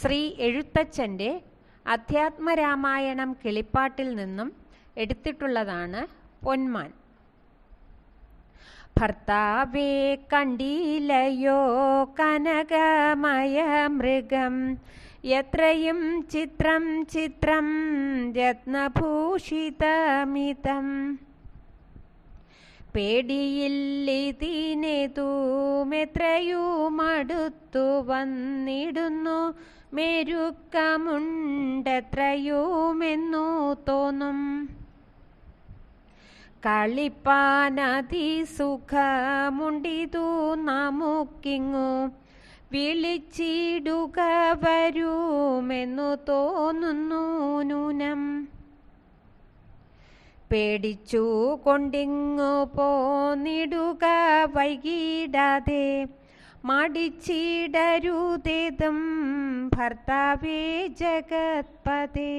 ശ്രീ എഴുത്തച്ഛന്റെ അധ്യാത്മരാമായണം കിളിപ്പാട്ടിൽ നിന്നും എടുത്തിട്ടുള്ളതാണ് പൊന്മാൻ. ഭർത്താവേ കണ്ടീലയോ കനകമയ മൃഗം എത്രയും ചിത്രം ചിത്രം രത്നഭൂഷിതമിതം. പേടിയില്ലിതിനെതുമെത്രയുമടുത്തു വന്നിടുന്നു. മെരുക്കമുണ്ടെത്രയുമെന്നു തോന്നും. കളിപ്പാനതിസുഖമുണ്ടിതു നമുക്കിങ്ങു വിളിച്ചിടുക വരുമെന്നു തോന്നുന്നു നൂനം. പേടിച്ചു കൊണ്ടിങ്ങു പോന്നിടുക വൈകിടാതെ. മടിച്ചിടരുതേതും ഭർത്താവേ ജഗത്പതേ.